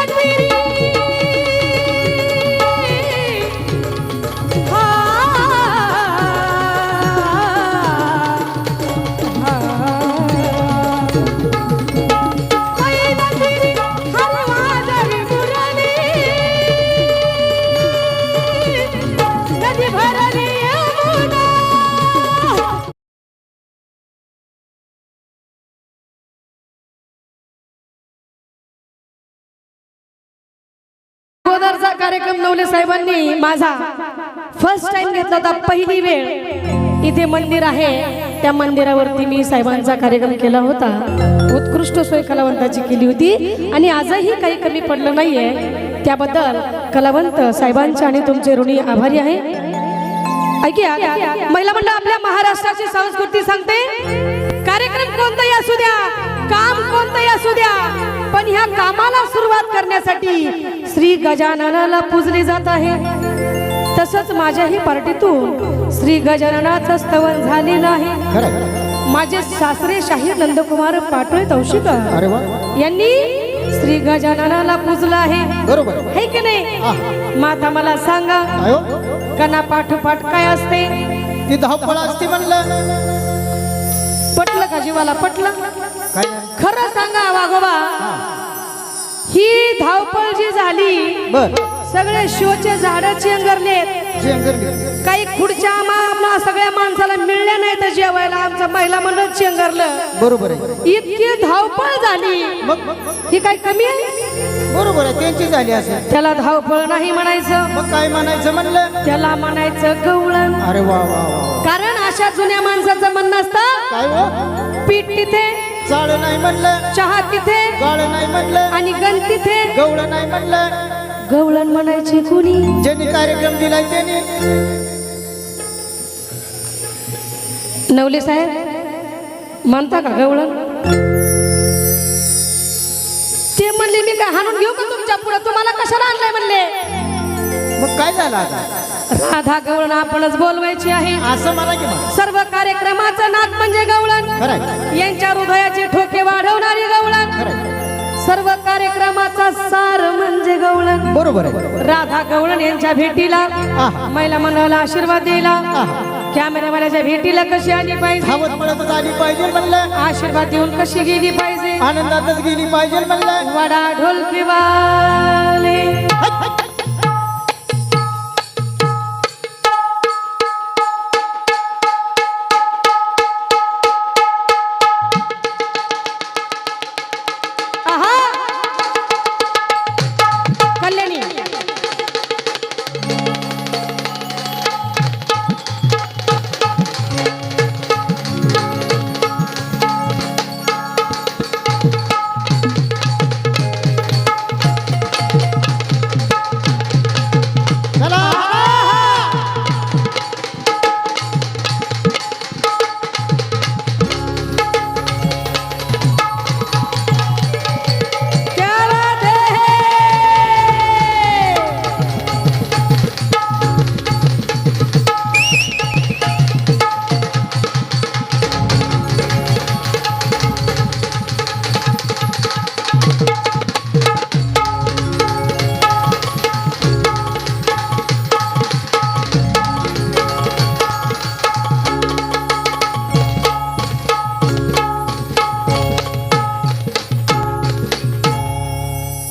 থাকবি हजारचा कार्यक्रम नवले साहेबांनी माझा फर्स्ट टाइम घेतला होता पहिली वेळ. इथे मंदिर आहे. त्या मंदिरावरती मी साहेबांचा कार्यक्रम केला होता. उत्कृष्ट सोय कलावंताची केली होती. आणि आजही काही कमी पडलं नाहीये. त्याबद्दल कलावंत साहेबांचे आणि तुमचे ऋणी आभारी आहे. ऐकूया. महिला मंडळ आपल्या महाराष्ट्राची संस्कृती सांगते. कार्यक्रम कोणताही असू द्या. काम कोणतंही असू द्या. पण ह्या कामाला सुरुवात करण्यासाठी श्री गजाननाला पूजले जात आहे. तसंच माझ्याही पार्टीतून श्री गजाननाचं स्तवन झालेलं आहे. माझे सासरे शाहीर नंदकुमार पाटोळे तौशिकर वा. यांनी श्री गजाननाला पूजलं आहे. बरोबर. है की नाही? माता मला सांगा कना पाठोपाठ काय असते? ती धावपळ असते म्हणलं. पटलं का जीवाला? पटलं? खरं सांगा वाघोबा. ही धावपळ जी झाली बर. सगळे शोचे झाड चेंगरले काही खुर्च्या आम्हाला सगळ्या माणसाला मिळल्या नाही तर जेवायला. आमचं महिला मंडळ चेंगरलं. बरोबर आहे. इतकी धावपळ झाली. ही काय कमी आहे? बरोबर आहे. त्यांची झाली असेल. त्याला धावपळ नाही म्हणायचं. मग काय म्हणायचं म्हणलं? त्याला म्हणायचं गवळण. अरे वा वा. कारण अशा जुन्या माणसाचं म्हणणं असतं काय हो? पीठ तिथे चाळ नाही म्हणलं. चहा तिथे गाळ नाही म्हणलं. आणि गण तिथे गवळ नाही म्हणलं. गवळण म्हणायची कुणी? ज्यांनी कार्यक्रम दिलाय त्यांनी. नवले साहेब म्हणता का गवळण? ते म्हणले मी काय हाणून घेऊ का तुमच्यापुढे? तुम्हाला कशाला आणलंय म्हणले? मग काय झालं आता? राधा गवळण आपणच बोलवायची आहे. असं मला की मग. सर्व कार्यक्रमाचं नाक म्हणजे गवळण. यांच्या हृदयाचे ठोके वाढवणारी गवळण. खरंय सर्व कार्यक्रमाचा सार म्हणजे गवळण. बरोबर आहे. राधा गवळण यांच्या भेटीला आहा. महिला मंडळाला आशीर्वाद दिला आहा. कॅमेरामॅनच्या भेटीला कशी आली पाहिजे? धावत पळतच आली पाहिजे म्हणलं. आशीर्वाद देऊन कशी गेली पाहिजे? आनंदातच गेली पाहिजे म्हणलं. वडा ढोल पिवाले आहा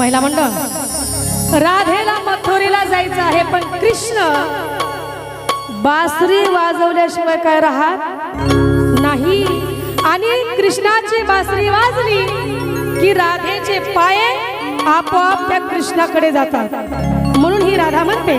महिला मंडळ. राधेला मथुरीला जायचं आहे पण कृष्ण बासरी वाजवल्याशिवाय काय राहत नाही. आणि कृष्णाची बासरी वाजली की राधेचे पाय आपोआप त्या कृष्णाकडे जातात. म्हणून ही राधा म्हणते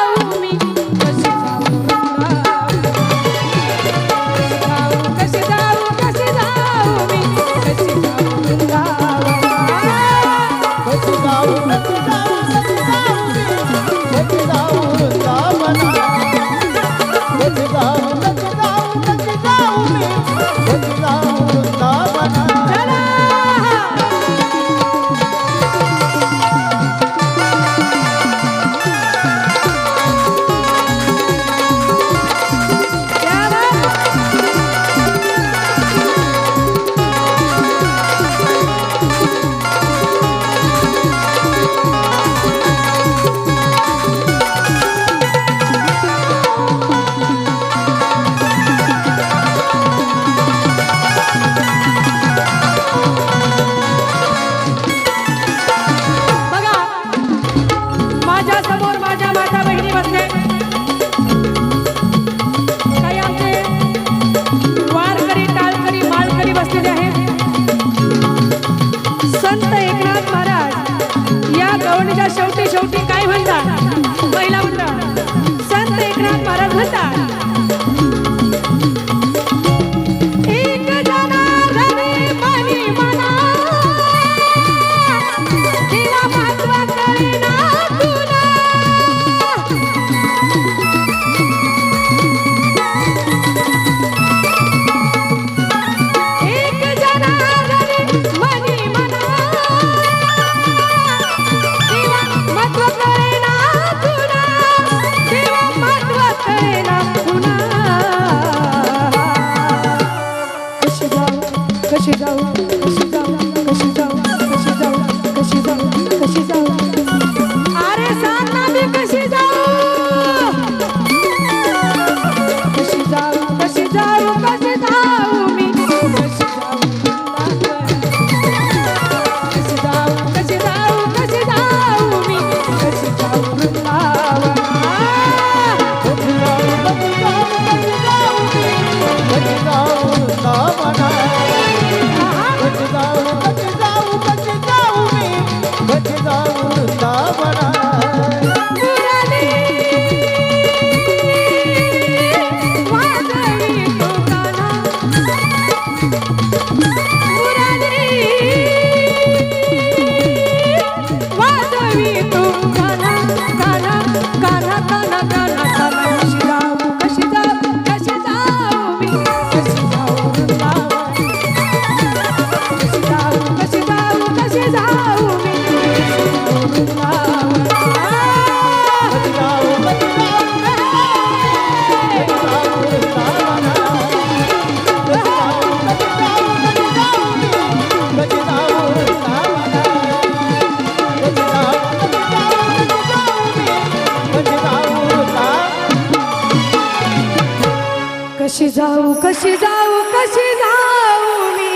जाऊ कशी जाऊ कशी जाऊ मी?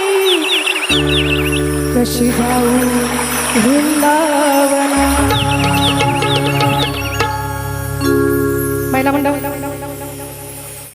कशी जाऊ वृंदावना महिला मंडळ.